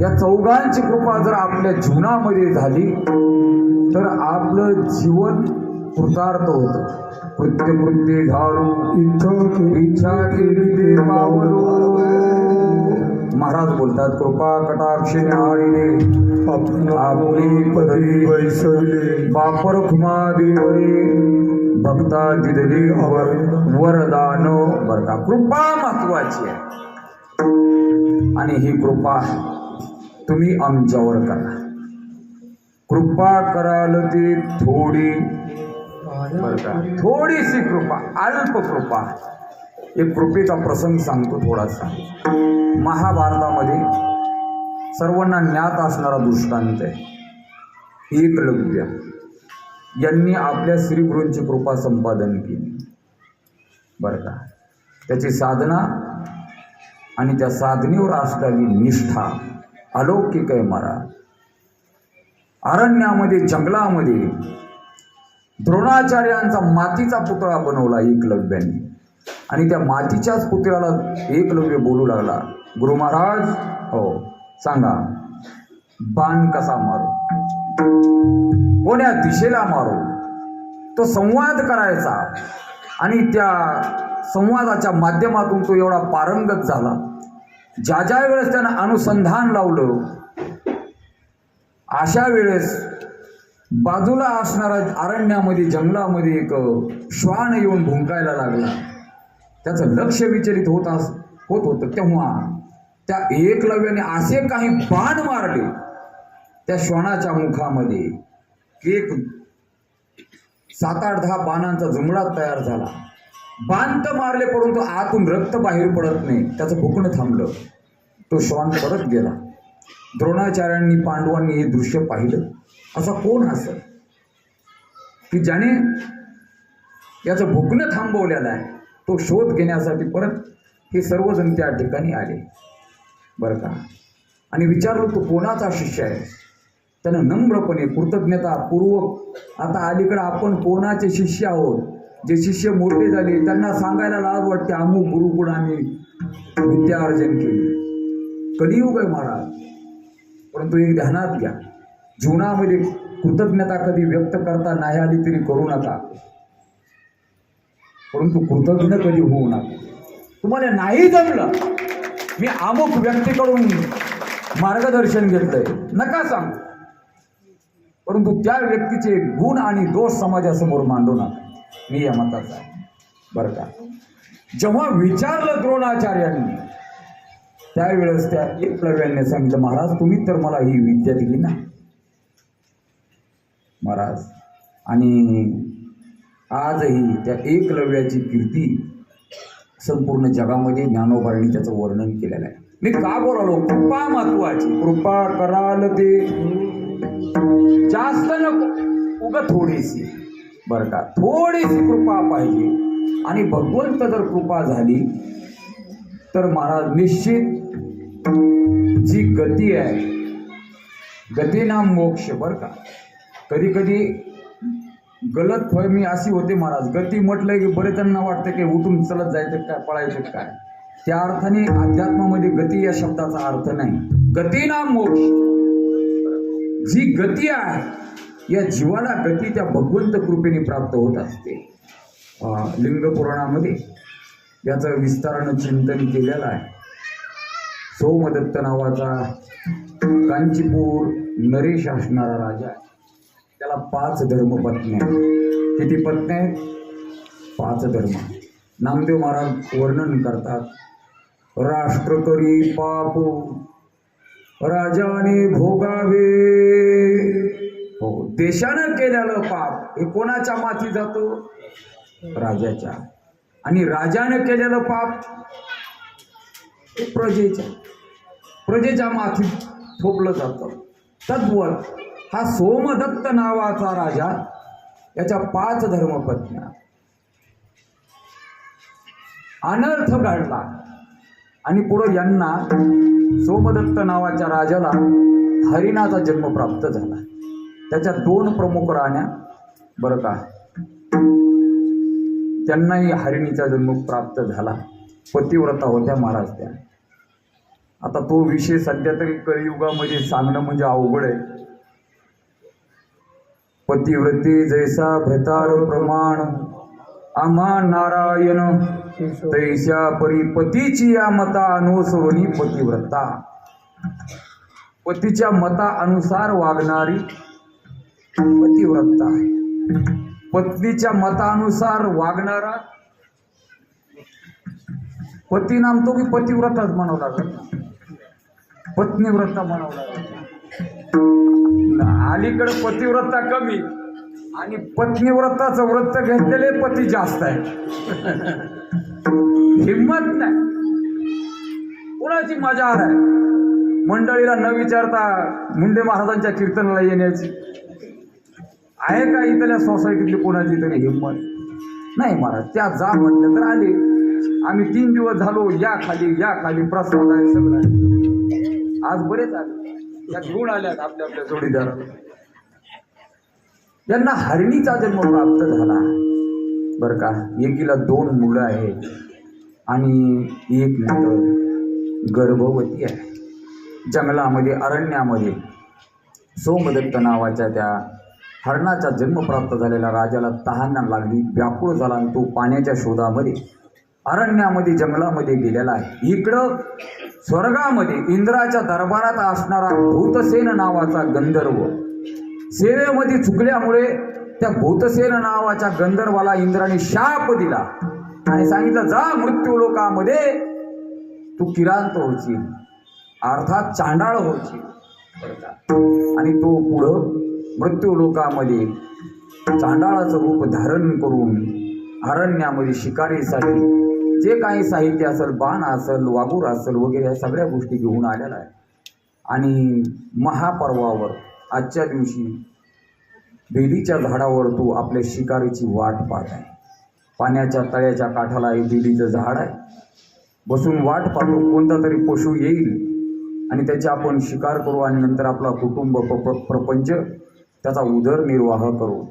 या चौघांची कृपा जर आपल्या जीवनामध्ये झाली तर आपलं जीवन कृतार्थ होतं. कृत्य कृत्य झाडू. इच्छा केली ते पावलो. महाराज बोलतात कृपा कटाक्ष न्याहाळीने आपली पदवी वैसविले बापर खुमा देवरे भक्ता दिदली वर वरदान बर का. कृपा महत्वाची आहे. आणि ही कृपा तुम्ही आमच्यावर करा. कृपा कराल ती थोडी का? थोडीशी कृपा अल्प कृपा. एक कृपेचा प्रसंग सांगतो थोडासा. महाभारतामध्ये सर्वांना ज्ञात असणारा दृष्टांत आहे. एकलव्य यांनी आपल्या श्रीगुरूंची कृपा संपादन केली. बरं का? त्याची साधना आणि त्या साधनेवर असणारी निष्ठा अलौकिक आहे मारा अरण्यामध्ये जंगलामध्ये द्रोणाचार्यांचा मातीचा पुतळा बनवला एकलव्याने. आणि त्या मातीच्याच पुतळ्याला एकलव्य बोलू लागला. गुरु महाराज हो सांगा बाण कसा मारू? कोण्या दिशेला मारू? तो संवाद करायचा आणि त्या संवादाच्या माध्यमातून तो एवढा पारंगत झाला. ज्या ज्या वेळेस त्यानं अनुसंधान लावलं अशा वेळेस बाजूला असणारा अरण्यामध्ये जंगलामध्ये एक श्वान येऊन भुंकायला लागला. त्याचं लक्ष विचलित होत अस होत होतं. तेव्हा त्या एकलव्याने असे काही बाण मारले त्या श्वानाच्या मुखामध्ये एक सात आठ दहा बाणांचा जुमडा तयार झाला. बांत मारले परंतु आतून रक्त बाहेर पडत नाही. त्याचं भुकणं थांबलं. तो श्वान परत गेला. द्रोणाचार्यांनी पांडवांनी हे दृश्य पाहिलं. असा कोण असं की ज्याने याचं भुकणं थांबवलेलं आहे तो शोध घेण्यासाठी परत हे सर्वजण त्या ठिकाणी आले. बरं का? आणि विचारलं तो कोणाचा शिष्य आहे? त्यानं नम्रपणे कृतज्ञतापूर्वक आता अलीकडं आपण कोणाचे शिष्य आहोत? जे शिष्य मोठे झाले त्यांना सांगायला लाज वाटते अमुक गुरुकुळ आम्ही विद्या अर्जन केली. कलियुग आहे महाराज. परंतु एक ध्यानात घ्या. जीवनामध्ये कृतज्ञता कधी व्यक्त करता नाही आली तरी करू नका. परंतु कृतज्ञ कधी होऊ नका. तुम्हाला नाही जमलं मी अमुक व्यक्तीकडून मार्गदर्शन घेतलंय. नका सांग. परंतु त्या व्यक्तीचे गुण आणि दोष समाजासमोर मांडू नका. मी या मताचा आहे. बरं का? जेव्हा विचारलं द्रोणाचार्यांनी त्यावेळेस त्या एकलव्याने सांगितलं महाराज तुम्ही तर मला ही विद्या दिली ना. महाराज आणि आजही त्या एकलव्याची कीर्ती संपूर्ण जगामध्ये ज्ञानोबांनी त्याचं वर्णन केलेलं आहे. मी का बोलालो? कृपा महत्वाची. कृपा कराल ते. जास्त नको. उग थोडीशी. बरं का? थोडीशी कृपा पाहिजे. आणि भगवंत जर कृपा झाली तर महाराज निश्चित जी गती आहे गतीना मोक्ष बरं का? कधी कधी गलत फहमी अशी होते महाराज गती म्हटलं की बरे त्यांना वाटतं की उठून चलत जायचं काय पळायचं काय? त्या अर्थाने अध्यात्मामध्ये गती या शब्दाचा अर्थ नाही. गतीना मोक्ष. जी गती आहे या जीवाला गती त्या भगवंत कृपेने प्राप्त होत असते. लिंग पुराणामध्ये याचं विस्तारानं चिंतन केलेलं आहे. सोमदत्त नावाचा कांचीपूर नरेश असणारा राजा आहे. त्याला पाच धर्मपत्नी आहेत. किती पत्नी आहेत? पाच धर्म. नामदेव महाराज वर्णन करतात. राष्ट्रकरी पापू पाप राजाने भोगावे. देशानं केलेलं पाप हे कोणाच्या माथी जातो? राजाच्या. आणि राजानं केलेलं पाप हे प्रजेच्या. प्रजेच्या माथी थोपलं जातं. तद्वत हा सोमदत्त नावाचा राजा याच्या पाच धर्मपत्न्या. अनर्थ घडला. आणि पुढं यांना सोमदत्त नावाच्या राजाला हरिणाचा जन्म प्राप्त झाला. त्याच्या दोन प्रमुख राण्या बरं का. त्यांनाही हरिणीचा जन्म प्राप्त झाला. पतिव्रता होत्या महाराज त्या. आता तो विषय सध्या तरी कलियुगामध्ये सांगणं म्हणजे अवघड आहे. पतिव्रते जैसा भ्रतार प्रमाण आम्हा नारायण तैशा परी पतीची या मता अनुसवणी पतिव्रता. पतीच्या मता अनुसार वागणारी पतिव्रता पत्नीच्या मतानुसार वागणारा पती नाम तो की पतिव्रताच म्हणावं पत्नीव्रत ना. म्हणावं अलीकडे पतिव्रता कमी आणि पत्नीव्रताचं व्रत घेतलेले पती जास्त आहे हिंमत नाही. कोणाची मजा आहे मंडळीला न विचारता मुंडे महाराजांच्या कीर्तनाला येण्याची. आहे का इथल्या सोसायटीतली कोणाची तरी हिंमत? नाही महाराज त्या जा म्हटलं तर आले. आम्ही तीन दिवस झालो या खाली या खाली प्रसाद आहे सगळं. आज बरेच आले. त्या घेऊन आल्यात आपल्या आपल्या जोडीदार यांना हरणीचा जन्म प्राप्त झाला. बरं का एकीला दोन मुलं आहेत आणि एक मुलं गर्भवती आहे. जंगलामध्ये अरण्यामध्ये सोमदत्त नावाच्या त्या हरणाचा जन्म प्राप्त झालेला राजाला तहान लागली व्याकुळ झाला आणि तो पाण्याच्या शोधामध्ये अरण्यामध्ये जंगलामध्ये गेलेला आहे. इकडं स्वर्गामध्ये इंद्राच्या दरबारात असणारा भूतसेन नावाचा गंधर्व. सेवेमध्ये चुकल्यामुळे त्या भूतसेन नावाच्या गंधर्वाला इंद्राने शाप दिला. आणि सांगितलं जा मृत्यू लोकामध्ये तू किरांत होशील. अर्थात चांडाळ होशील. आणि तो पुढं मृत्यूलोकामध्ये चांडाळाचं रूप धारण करून अरण्यामध्ये शिकारीसाठी जे काही साहित्य असेल बाण असेल वागूर असेल वगैरे या सगळ्या गोष्टी घेऊन आलेला आहे. आणि महापर्वावर आजच्या दिवशी बेलीच्या झाडावर तो आपल्या शिकारीची वाट पाहत आहे. पाण्याच्या तळ्याच्या काठाला हे बेलीचं झाड आहे. बसून वाट पाहतो कोणता तरी पशु येईल आणि त्याची आपण शिकार करू आणि नंतर आपला कुटुंब प- प्रपंच त्याचा उदरनिर्वाह करू.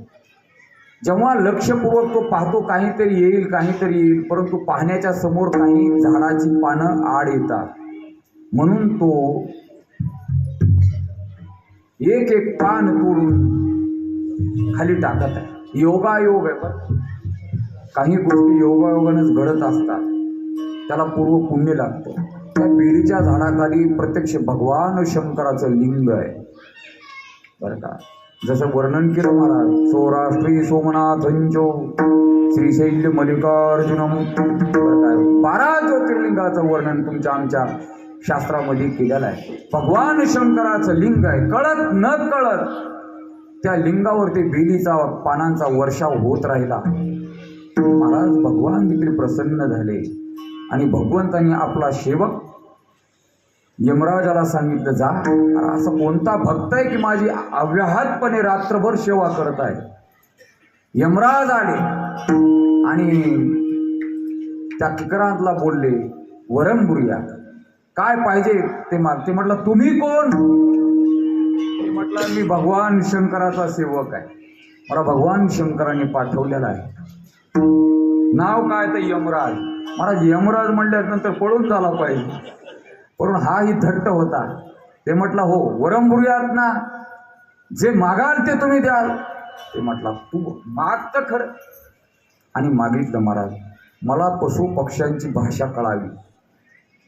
जेव्हा लक्षपूर्वक तो पाहतो काहीतरी येईल काहीतरी येईल परंतु पाहण्याच्या समोर काही झाडाची पानं आड येतात. म्हणून तो एक एक पान तोडून खाली टाकत आहे. योगायोग आहे पण काही गोष्टी योगायोगानेच घडत असतात. त्याला पूर्व पुण्य लागतं. त्या बेरीच्या झाडाखाली प्रत्यक्ष भगवान शंकराचं लिंग आहे. बरं का? जसं वर्णन केलं महाराज. सौराष्ट्री सोमनाथंचो श्रीशैल्य मल्लिकार्जुनम बारा ज्योतिर्लिंगाचं वर्णन तुमच्या आमच्या शास्त्रामध्ये केलेलं आहे. भगवान शंकराचं लिंग आहे. कळत न कळत त्या लिंगावरती बेलीचा पानांचा वर्षाव होत राहिला. महाराज भगवान देखील प्रसन्न झाले. आणि भगवंतांनी आपला सेवक यमराजाला सांगितलं जा. असं असा कोणता भक्त आहे की माझी अव्याहतपणे रात्रभर सेवा करत आहे? यमराज आले आणि त्या किकरांतला बोलले वरंबुरिया काय पाहिजे? ते मागते म्हटलं तुम्ही कोण? म्हटलं मी भगवान शंकराचा सेवक आहे. मला भगवान शंकराने पाठवलेला आहे. नाव काय तर यमराज? महाराज यमराज म्हणल्यानंतर पळून झाला पाहिजे. पण हाही थट्ट होता. ते म्हटलं हो वरंबुर्यात ना. जे मागाल ते तुम्ही द्याल. ते म्हटलं तू माग तर खरं. आणि मागितलं महाराज मला पशु पक्ष्यांची भाषा कळावी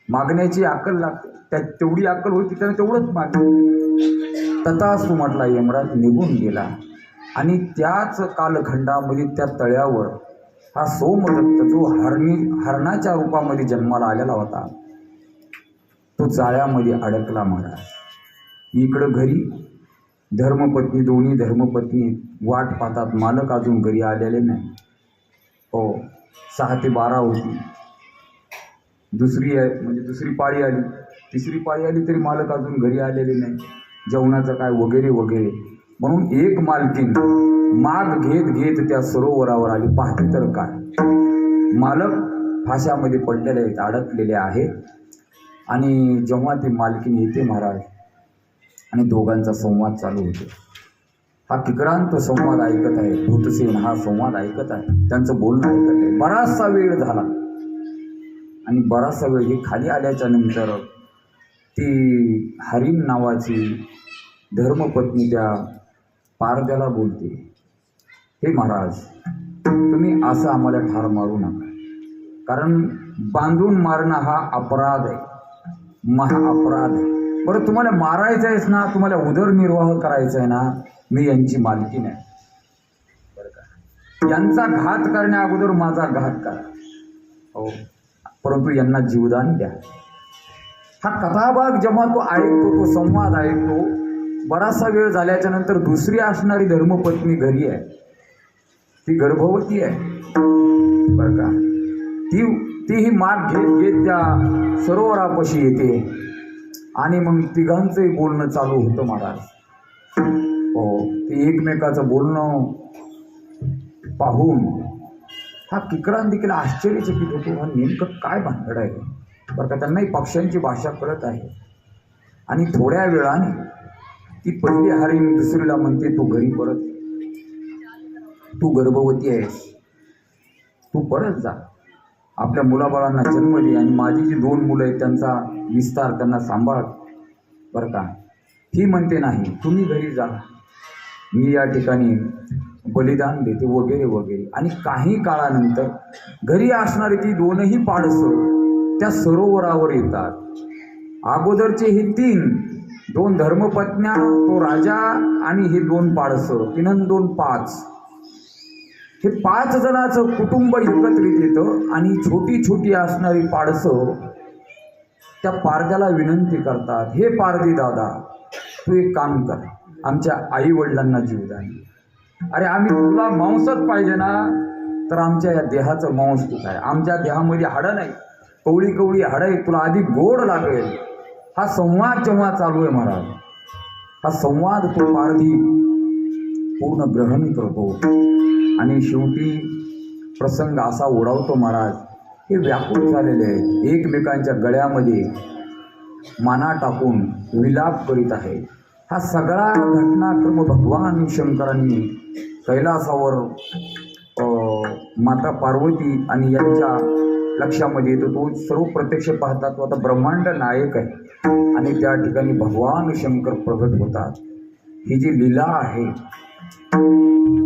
मागण्याची अक्कल लागते त्या तेवढी अक्कल होती त्याने तेवढंच मागलं तथाच तू म्हटला यमराज निघून गेला. आणि त्याच कालखंडामध्ये त्या तळ्यावर हा सोमदत्त जो हरणी हरणाच्या रूपामध्ये जन्माला आलेला होता तो जाळ्यामध्ये अडकला महाराज. इकडं घरी धर्मपत्नी दोन्ही धर्मपत्नी वाट पाहतात. मालक अजून घरी आलेले नाही. हो सहा ते बारा होती. दुसरी आहे म्हणजे दुसरी पाळी आली. तिसरी पाळी आली तरी मालक अजून घरी आलेले नाही. जेवणाचं काय वगैरे वगैरे. म्हणून एक मालकीन माग घेत घेत त्या सरोवरावर आली. पाहते तर काय? मालक फाशामध्ये पडलेले आहेत अडकलेले आहेत. आणि जेव्हा ती मालकीन येते महाराज आणि दोघांचा संवाद चालू होतो. हा किकरांत संवाद ऐकत आहे भूतसेन हा संवाद ऐकत आहे त्यांचं बोलणं ऐकत आहे. बराचसा वेळ झाला. आणि बराचसा वेळ हे खाली आल्याच्यानंतर ती हरिम नावाची धर्मपत्नी त्या पारद्याला बोलते हे महाराज तुम्ही असं आम्हाला ठार मारू नका. कारण बांधून मारणं हा अपराध आहे. महा अपराध आहे. बरं तुम्हाला मारायचं आहेस ना तुम्हाला उदरनिर्वाह करायचा आहे ना मी यांची मालकी नाही. बरं का? यांचा घात करण्या अगोदर माझा घात करा. हो. परंतु यांना जीवदान द्या. हा कथाभाग जेव्हा तो ऐकतो तो संवाद ऐकतो बराचसा वेळ झाल्याच्यानंतर दुसरी असणारी धर्मपत्नी घरी आहे. ती गर्भवती आहे. बरं का? ती तीही माग घेत घेत त्या सरोवरापाशी येते. आणि मग तिघांचंही बोलणं चालू होतं महाराज. हो ते एकमेकाचं बोलणं पाहून हा किकरान देखील आश्चर्यचकित होतो. हा नेमकं काय भानगड आहे? बरं का त्यांनाही पक्ष्यांची भाषा कळत आहे. आणि थोड्या वेळाने ती पहिली हरिण दुसरीला म्हणते तू घरी परत तू गर्भवती आहेस. तू परत जा. आपल्या मुलाबाळांना जन्म दे आणि माझी जी दोन मुलं आहेत त्यांचा विस्तार त्यांना सांभाळ बरं का. ही म्हणते नाही तुम्ही घरी जा. मी या ठिकाणी बलिदान देते वगैरे वगैरे. आणि काही काळानंतर घरी असणारी ती दोनही पाडसं त्या सरोवरावर येतात. अगोदरचे हे तीन दोन धर्मपत्न्या तो राजा आणि हे दोन पाडसं तीन दोन पाच. हे पाच जणांचं कुटुंब एकत्रित येतं आणि छोटी छोटी असणारी पाडसं त्या पारद्याला विनंती करतात हे पारदी दादा तू एक काम कर आमच्या आई वडिलांना जीवदान अरे आम्ही तुला मांसच पाहिजे ना तर आमच्या या देहाचं मांस तू आहे? आमच्या देहामध्ये हाडं नाही. कवळी कवळी हाडं आहे तुला आधी गोड लागेल. हा संवाद जेव्हा चालू आहे महाराज हा संवाद तो पारधी पूर्ण ग्रहण करतो. आणि शेवटी प्रसंग असा ओढावतो महाराज हे व्याकुळ झालेले आहेत. एकमेकांच्या गळ्यामध्ये माना टाकून विलाप करीत आहे. हा सगळा घटनाक्रम भगवान शंकरांनी कैलासावर माता पार्वती आणि यांच्या लक्षामध्ये येतो. तो सर्व प्रत्यक्ष पाहतात. तो आता ब्रह्मांड नायक आहे. आणि त्या ठिकाणी भगवान शंकर प्रगट होतात. ही जी लीला आहे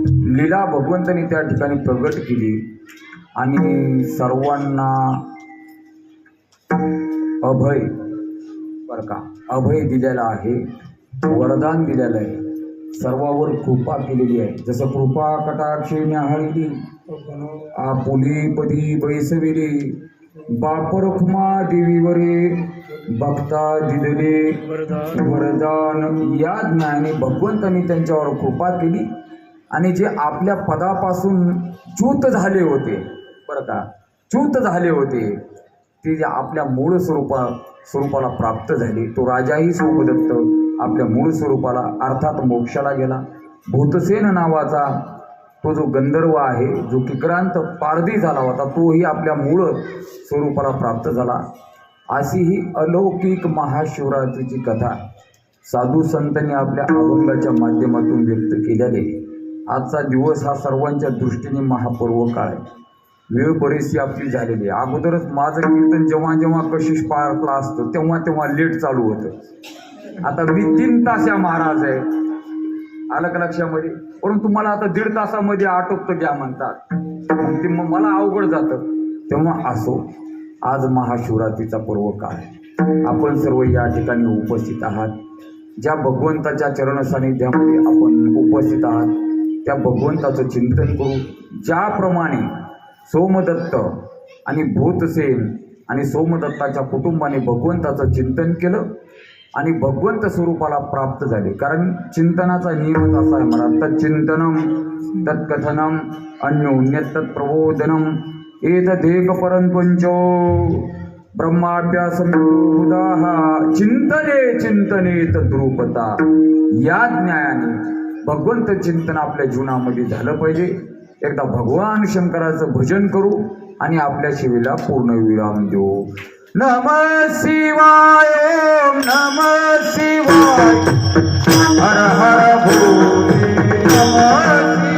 लीला भगवंतांनी त्या ठिकाणी प्रगट केली आणि सर्वांना अभय बरं का अभय दिलेला आहे वरदान दिलेलं आहे. सर्वावर कृपा केलेली आहे. जसं कृपा कटाक्षी न्याहळली आपुली पदी बैसविले. बापर देवीवरे भक्ता दिदले वरदान या ज्ञाने भगवंतांनी त्यांच्यावर कृपा केली आणि जे आपल्या पदापासून च्यूत झाले होते बरं का च्यूत झाले होते ते जे आपल्या मूळ स्वरूपा स्वरूपाला प्राप्त झाले तो राजाही सोमदत्त आपल्या मूळ स्वरूपाला अर्थात मोक्षाला गेला. भूतसेन नावाचा तो जो गंधर्व आहे जो किक्रांत पारधी झाला होता तोही आपल्या मूळ स्वरूपाला प्राप्त झाला. अशी ही अलौकिक महाशिवरात्रीची कथा साधू संतांनी आपल्या अभंगाच्या माध्यमातून व्यक्त केल्याने आजचा दिवस हा सर्वांच्या दृष्टीने महापर्व काळ आहे. वेळ बरीचशी आपली झालेली आहे. अगोदरच माझं कीर्तन जेव्हा जेव्हा कशिश पार्कला असतं तेव्हा तेव्हा लेट चालू होतं. आता मी तीन तास या महाराज आहे. आलं का लक्षामध्ये परंतु मला आता दीड तासामध्ये आटोपतं घ्या म्हणतात. ते मग मला अवघड जातं. तेव्हा असो आज महाशिवरात्रीचा पर्व काळ आपण सर्व या ठिकाणी उपस्थित आहात. ज्या भगवंताच्या चरण सानिध्यामध्ये आपण उपस्थित आहात त्या भगवंताचं चिंतन करू. ज्याप्रमाणे सोमदत्त आणि भूतसेन आणि सोमदत्ताच्या कुटुंबाने भगवंताचं चिंतन केलं आणि भगवंत स्वरूपाला प्राप्त झाले. कारण चिंतनाचा नियमच असा आहे मला तत्चिंतनम तत्कथनम अन्योन्य तत्प्रबोधनम एतदेक परंतुंचो ब्रह्माभ्यास चिंतने चिंतने तद्रूपता. या ज्ञायाने भगवंत चिंतन आपल्या जीवनामध्ये झालं पाहिजे. एकदा भगवान शंकराचं भजन करू आणि आपल्या शिवेला पूर्ण विराम देऊ. नम शिवाय ओम नम शिवाय। हर हर भोले नम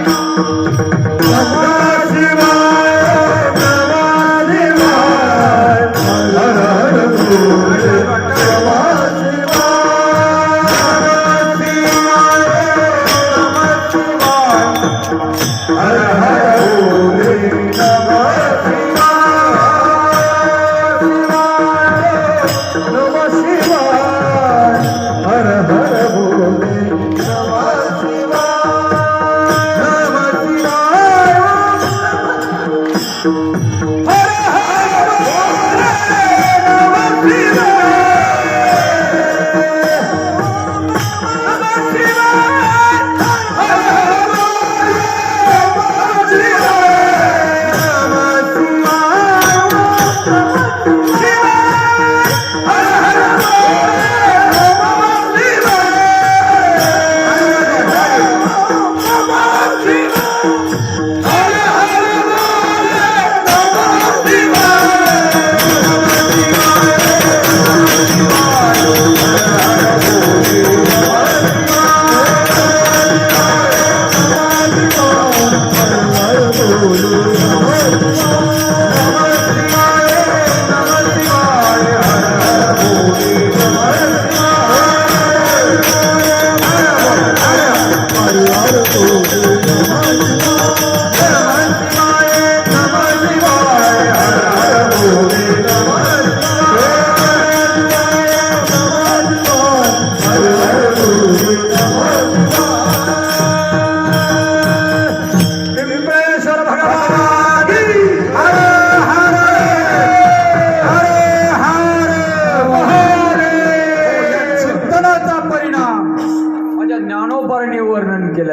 Mùi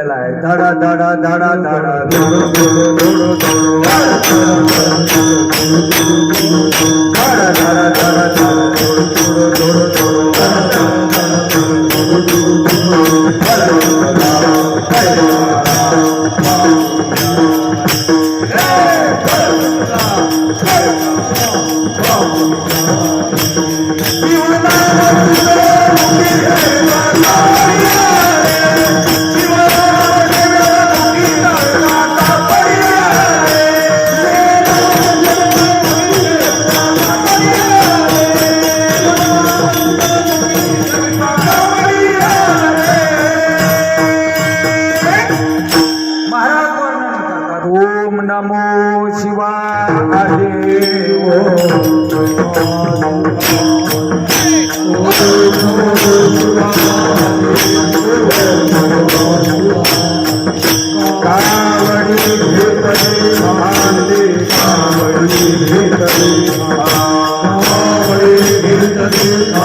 মেলায় দাঁড়া দাঁড়া দাঁড়া দাঁড়া দৌড়ো দৌড়ো দৌড়ো দৌড়ো দাঁড়া দাঁড়া দাঁড়া দৌড়ো দৌড়ো দৌড়ো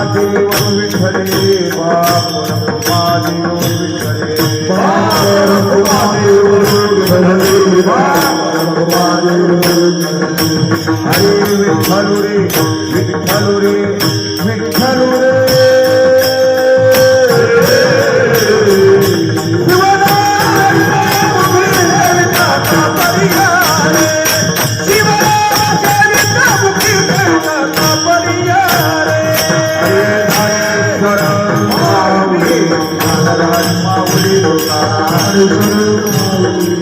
महादेव विठले बाप महादेव विठले बाप महादेव बाप महादेव हरे विठ्ठल. रे विठ्ठल रे विठ्ठल रे